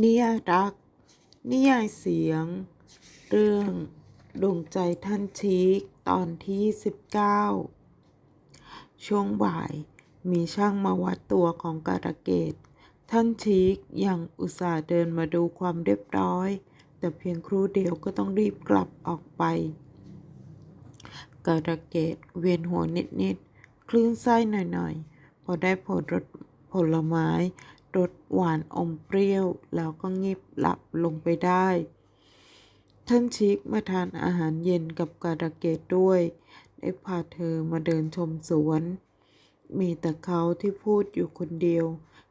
นิยายรัก นิยายเสียง เรื่องดวงใจท่านชีกตอนที่ 19 ช่วงบ่ายมีช่างมาวัดตัวของการะเกดท่านชีกยังอุตส่าห์เดินมาดูความเรียบร้อย แต่เพียงครู่เดียวก็ต้องรีบกลับออกไป การะเกดเวียนหัวนิดๆคลื่นไส้หน่อยๆ พอได้ผลรสผลไม้ รสหวานอมเปรี้ยว แล้วก็งีบหลับลงไปได้ ท่านชิกมาทานอาหารเย็นกับการะเกดด้วย ได้พาเธอมาเดินชมสวน มีแต่เขาที่พูดอยู่คนเดียว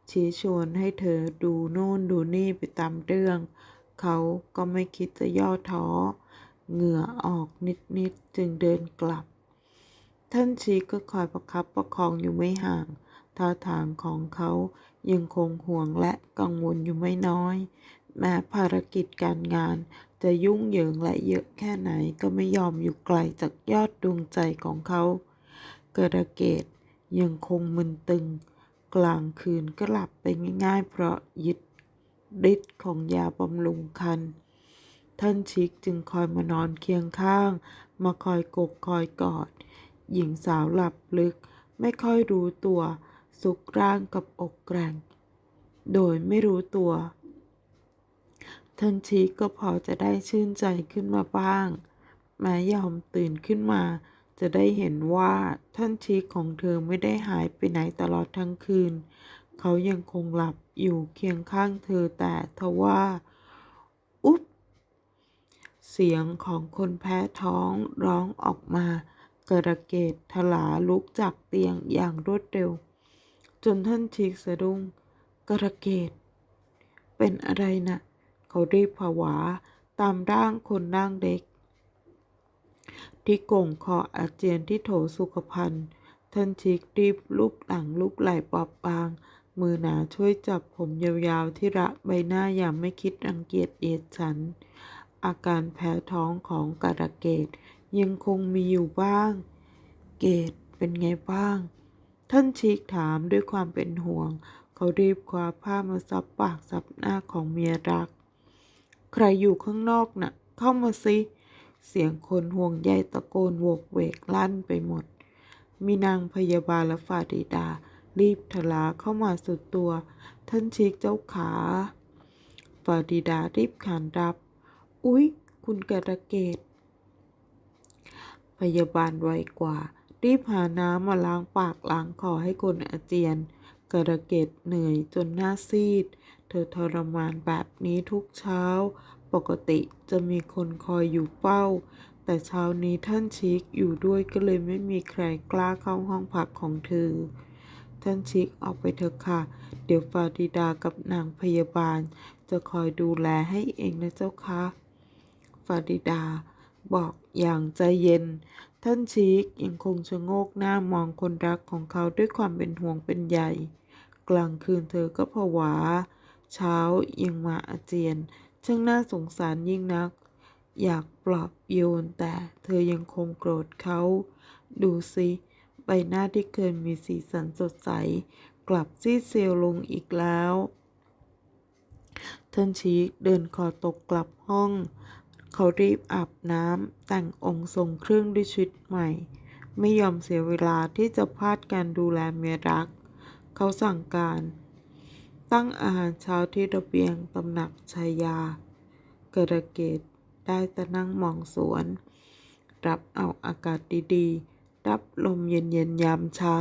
ชี้ชวนให้เธอดูโน่นดูนี่ไปตามเรื่อง เขาก็ไม่คิดจะย่อท้อ เหงื่อออกนิดๆจึงเดินกลับ ท่านชีก็คอยประคับประคองอยู่ไม่ห่างท่าทางของเขา ยังคงห่วงและกังวลอยู่ไม่น้อย แม้ภารกิจการงานจะยุ่งเหยิงและเยอะแค่ไหนก็ไม่ยอมอยู่ไกลจากยอดดวงใจของเขากระเกตยังคงมึนตึง กลางคืนก็หลับไปง่ายๆ เพราะยึดฤทธิ์ของยาบำรุงคัน ท่านชิกจึงคอยมานอนเคียงข้าง มาคอยกกคอยกอด หญิงสาวหลับลึกไม่ค่อยรู้ตัว สุกร่างกับอกแกร่ง โดยไม่รู้ตัวท่านชีก็พอจะได้ชื่นใจขึ้นมาบ้างแม้ยอมตื่นขึ้นมา จะได้เห็นว่าท่านชีของเธอไม่ได้หายไปไหนตลอดทั้งคืน เขายังคงหลับอยู่เคียงข้างเธอแต่ทว่า อุ๊บ เสียงของคนแพ้ท้องร้องออกมากระเกตทลาลุกจากเตียงอย่างรวดเร็ว จนท่านชีกสะดุ้งกระเกต เป็นอะไรนะ่ะ เขารีบผวาตามร่างคนร่างเด็ก ที่โก่งคออาเจียนที่โถสุขภัณฑ์ท่านชีกรีบลูบหลังลูบไหล่ปอบบาง มือหนาช่วยจับผมยาวๆที่ระใบหน้าอย่างไม่คิดรังเกียจเอียดฉัน อาการแพ้ท้องของกระเกตยังคงมีอยู่บ้าง เกตเป็นไงบ้าง ท่านชีกถามด้วยความเป็นห่วง เขารีบคว้าผ้ามาซับปากซับหน้าของเมียรัก ใครอยู่ข้างนอกน่ะ เข้ามาสิเสียงคนห่วงใยตะโกนโวกเวกลั่นไปหมด มีนางพยาบาลและฟาดิดา รีบทลาเข้ามาสุดตัว ท่านชีกเจ้าขาฟาดิดารีบขานรับ อุ๊ย คุณกระเกต พยาบาลไวกว่า รีบหาน้ำมาล้างปากล้างคอให้คนอาเจียน กระเกตเหนื่อยจนหน้าซีด เธอทรมานแบบนี้ทุกเช้า ปกติจะมีคนคอยอยู่เฝ้า แต่เช้านี้ท่านชิกอยู่ด้วยก็เลยไม่มีใครกล้าเข้าห้องพักของเธอ ท่านชิกออกไปเถอะค่ะ เดี๋ยวฟาดิดากับนางพยาบาล จะคอยดูแลให้เองนะเจ้าคะฟาดิดาบอก อย่างใจเย็น ท่านชีกยังคงชะโงกหน้ามองคนรักของเขาด้วยความเป็นห่วงเป็นใยกลางคืนเธอก็ผวา เช้ายังมาอาเจียน ช่างน่าสงสารยิ่งนัก อยากปลอบโยนแต่เธอยังคงโกรธเขา ดูสิใบหน้าที่เคยมีสีสันสดใส กลับซีดเซียวลงอีกแล้วท่านชีกเดินคอตกกลับห้อง เขารีบอาบน้ำแต่งองค์ทรงเครื่องด้วยชุดใหม่ ไม่ยอมเสียเวลาที่จะพลาดการดูแลเมียรัก เขาสั่งการ ตั้งอาหารเช้าที่ระเบียงตำหนักชายากระเกตได้แต่นั่งมองสวน รับเอาอากาศดีๆ รับลมเย็นๆยามเช้า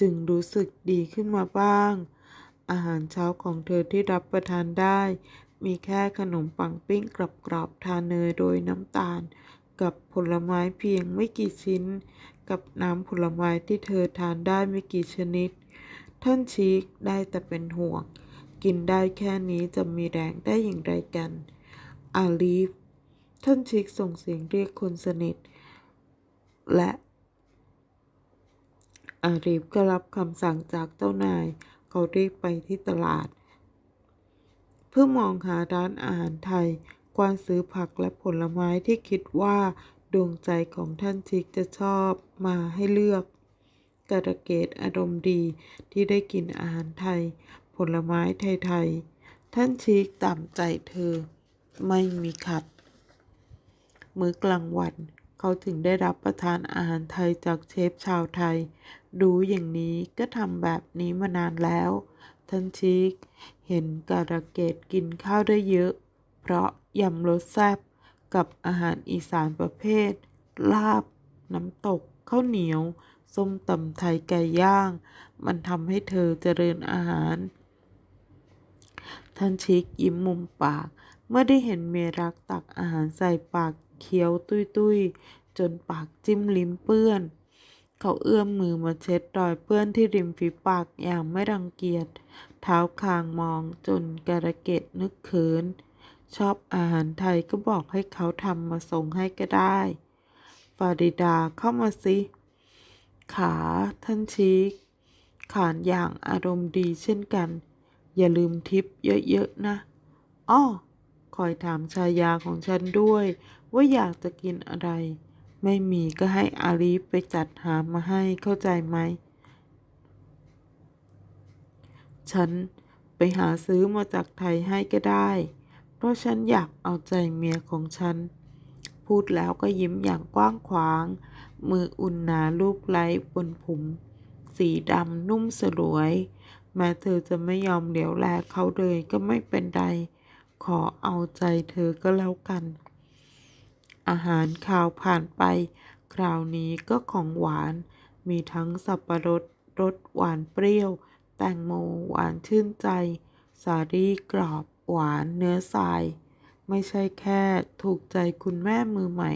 จึงรู้สึกดีขึ้นมาบ้าง อาหารเช้าของเธอที่รับประทานได้ มีแค่ขนมปังปิ้งกรอบๆทาเนยโดยน้ำตาล กับผลไม้เพียงไม่กี่ชิ้น กับน้ำผลไม้ที่เธอทานได้ไม่กี่ชนิด ท่านชีกได้แต่เป็นห่วง กินได้แค่นี้จะมีแรงได้อย่างไรกัน อาลีฟ ท่านชิกส่งเสียงเรียกคนสนิท และอาลีฟก็รับคำสั่งจากเจ้านาย เขารีบไปที่ตลาด เพื่อมองหาร้านอาหารไทย กวานซื้อผักและผลไม้ที่คิดว่าดวงใจของท่านชิกจะชอบมาให้เลือกกระเกตอารมณ์ดีที่ได้กินอาหารไทย ผลไม้ไทยๆท่านชีกตามใจเธอ ไม่มีขัด มื้อกลางวันเขาถึงได้รับประทานอาหารไทยจากเชฟชาวไทย ดูอย่างนี้ก็ทำแบบนี้มานานแล้ว ท่านชีกเห็นการะเกดกินข้าวได้เยอะ เพราะยำรสแซ่บกับอาหารอีสานประเภท ลาบ น้ำตก ข้าวเหนียว ส้มตำไทยไก่ย่าง มันทำให้เธอเจริญอาหาร ท่านชิกยิ้มมุมปาก เมื่อได้เห็นเมรักตักอาหารใส่ปากเคี้ยวตุยตุยๆ จนปากจิ้มลิ้มเปื้อน เขาเอื้อมมือมาเช็ดรอยเปื้อนที่ริมฝีปากอย่างไม่รังเกียจ เท้าคางมองจนกระเกดนึกเขิน ชอบอาหารไทยก็บอกให้เขาทำมาส่งให้ก็ได้ฟาริดาเข้ามาสิ ขาท่านชีกขานอย่างอารมณ์ดีเช่นกัน อย่าลืมทิปเยอะๆนะอ้อคอยถามชายาของฉันด้วย ว่าอยากจะกินอะไร ไม่มีก็ให้อาลีฟไปจัดหามาให้เข้าใจไหม ฉันไปหาซื้อมาจากไทยให้ก็ได้ เพราะฉันอยากเอาใจเมียของฉัน พูดแล้วก็ยิ้มอย่างกว้างขวาง มืออุ่นหนาลูบไล้บนผม สีดำนุ่มสลวย แม้เธอจะไม่ยอมเหลียวแลเขาเลยก็ไม่เป็นไร ขอเอาใจเธอก็แล้วกัน อาหารข่าวผ่านไป คราวนี้ก็ของหวาน มีทั้งสับปะรดรสหวานเปรี้ยว แตงโมหวานชื่นใจ สาลี่กรอบหวานเนื้อทราย ไม่ใช่แค่ถูกใจคุณแม่มือใหม่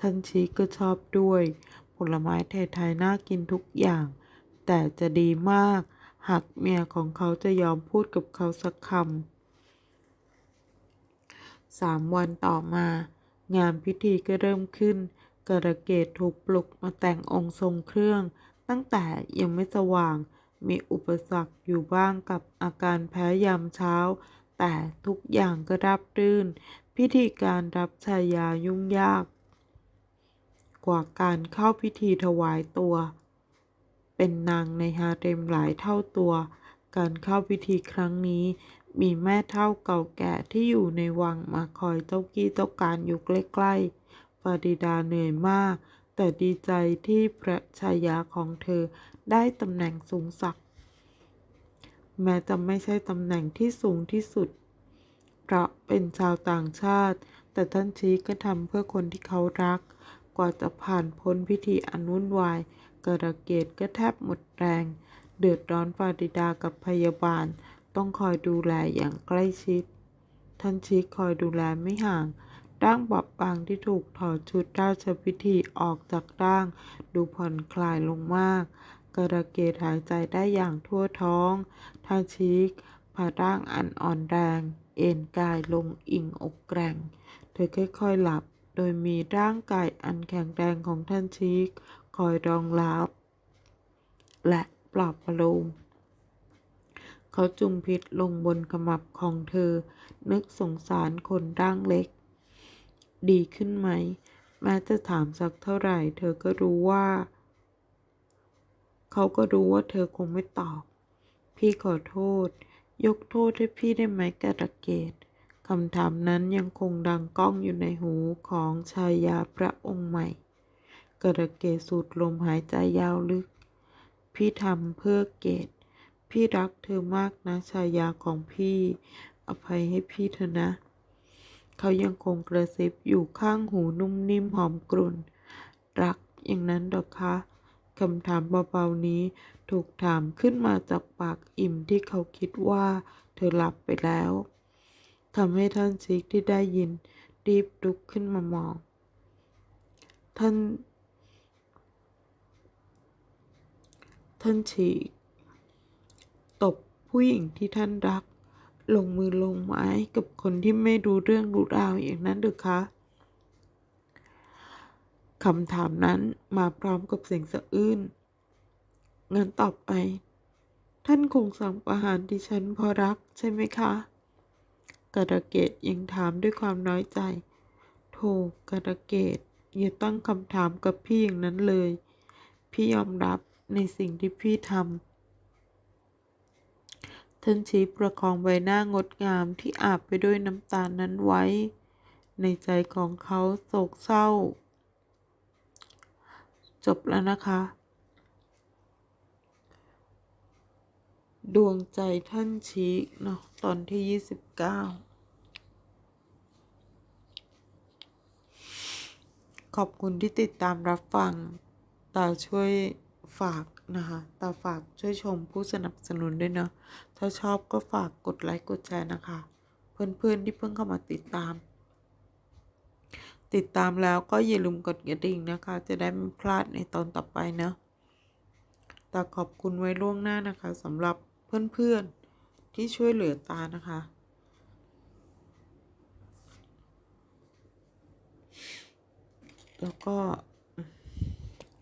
ท่านชีก็ชอบด้วย ผลไม้ไทยๆน่ากินทุกอย่าง แต่จะดีมาก หากเมียของเขาจะยอมพูดกับเขาสักคำสามวันต่อมา งานพิธีก็เริ่มขึ้น กระเกตถูกปลุกมาแต่งองค์ทรงเครื่อง ตั้งแต่ยังไม่สว่าง มีอุปสรรคอยู่บ้างกับอาการแพ้ยามเช้า แต่ทุกอย่างก็ราบรื่น พิธีการรับชายายุ่งยาก กว่าการเข้าพิธีถวายตัว เป็นนางในฮาเร็มหลายเท่าตัว การเข้าพิธีครั้งนี้ มีแม่เท่าเก่าแก่ที่อยู่ในวังมาคอยเจ้ากี้เจ้าการอยู่ใกล้ๆ ฟาดิดาเหนื่อยมาก แต่ดีใจที่พระชายาของเธอได้ตำแหน่งสูงสัก แม้จะไม่ใช่ตำแหน่งที่สูงที่สุด เพราะเป็นชาวต่างชาติ แต่ท่านชี้ก็ทำเพื่อคนที่เขารัก กว่าจะผ่านพ้นพิธีอันวุ่นวายกระเกตก็แทบหมดแรง เดือดร้อนฟาดิดากับพยาบาล ต้องคอยดูแลอย่างใกล้ชิด ท่านชีคอยดูแลไม่ห่างร่างบอบบางที่ถูกถอดชุดราชพิธีออกจากร่าง ดูผ่อนคลายลงมาก กระเกตหายใจได้อย่างทั่วท้อง ท่านชีกพาร่างอันอ่อนแรง เอนกายลงอิงอกแกร่ง เธอค่อยๆหลับ โดยมีร่างกายอันแข็งแรงของท่านชีกคอยรองรับ และปลอบประโลม เขาจุ่มพิษลงบนขมับของเธอ นึกสงสารคนร่างเล็ก ดีขึ้นไหม แม้จะถามสักเท่าไหร่ เธอก็รู้ว่า เขาก็รู้ว่าเธอคงไม่ตอบ พี่ขอโทษ ยกโทษให้พี่ได้ไหมกระเกตคำถามนั้นยังคงดังก้องอยู่ในหูของชายาพระองค์ใหม่ กระเกตสูดลมหายใจยาวลึก พี่ทำเพื่อเกต พี่รักเธอมากนะชายาของพี่ อภัยให้พี่เถอะนะ เขายังคงกระซิบอยู่ข้างหูนุ่มนิ่มหอมกรุ่น รักอย่างนั้นหรอคะคำถามเบาๆนี้ถูกถามขึ้นมาจากปากอิ่มที่เขาคิดว่าเธอหลับไปแล้วทำให้ท่านซิกที่ได้ยินรีบลุกขึ้นมามอง ท่าน ท่านฉีก ตบผู้หญิงที่ท่านรัก ลงมือลงไม้กับคนที่ไม่รู้เรื่องรู้ราวอย่างนั้นหรือคะคำถามนั้นมาพร้อมกับเสียงสะอื้นงั้นตอบไป ท่านคงสั่งประหารดิฉันเพราะรักใช่ไหมคะกระเกตยังถามด้วยความน้อยใจ โธ่กระเกตอย่าตั้งคำถามกับพี่อย่างนั้นเลย พี่ยอมรับในสิ่งที่พี่ทำ ท่านชี้ประคองใบหน้างดงามที่อาบไปด้วยน้ำตาลนั้นไว้ ในใจของเขาโศกเศร้า จบแล้วนะคะ ดวงใจท่านชี้เนาะตอนที่ยี่สิบเก้าขอบคุณที่ติดตามรับฟัง ตาช่วยฝากนะคะ ตาฝากช่วยชมผู้สนับสนุนด้วยเนาะ ถ้าชอบก็ฝากกดไลค์กดแชร์นะคะ เพื่อนๆที่เพิ่งเข้ามาติดตาม ติดตามแล้วก็อย่าลืมกดกระดิ่งนะคะ จะได้ไม่พลาดในตอนต่อไปนาะตาขอบคุณไว้ล่วงหน้านะคะสำหรับเพื่อนๆที่ช่วยเหลือตานะคะ แล้วก็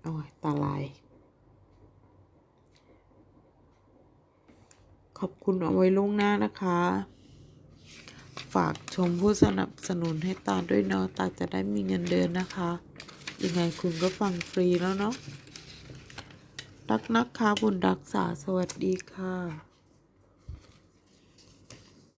โอ้ยตาลาย ขอบคุณเอาไว้ล่วงหน้านะคะ ฝากชมผู้สนับสนุนให้ตาด้วยเนาะตาจะได้มีเงินเดือนนะคะ ยังไงคุณก็ฟังฟรีแล้วเนาะรักนักค่ะบุญรักษาสวัสดีค่ะ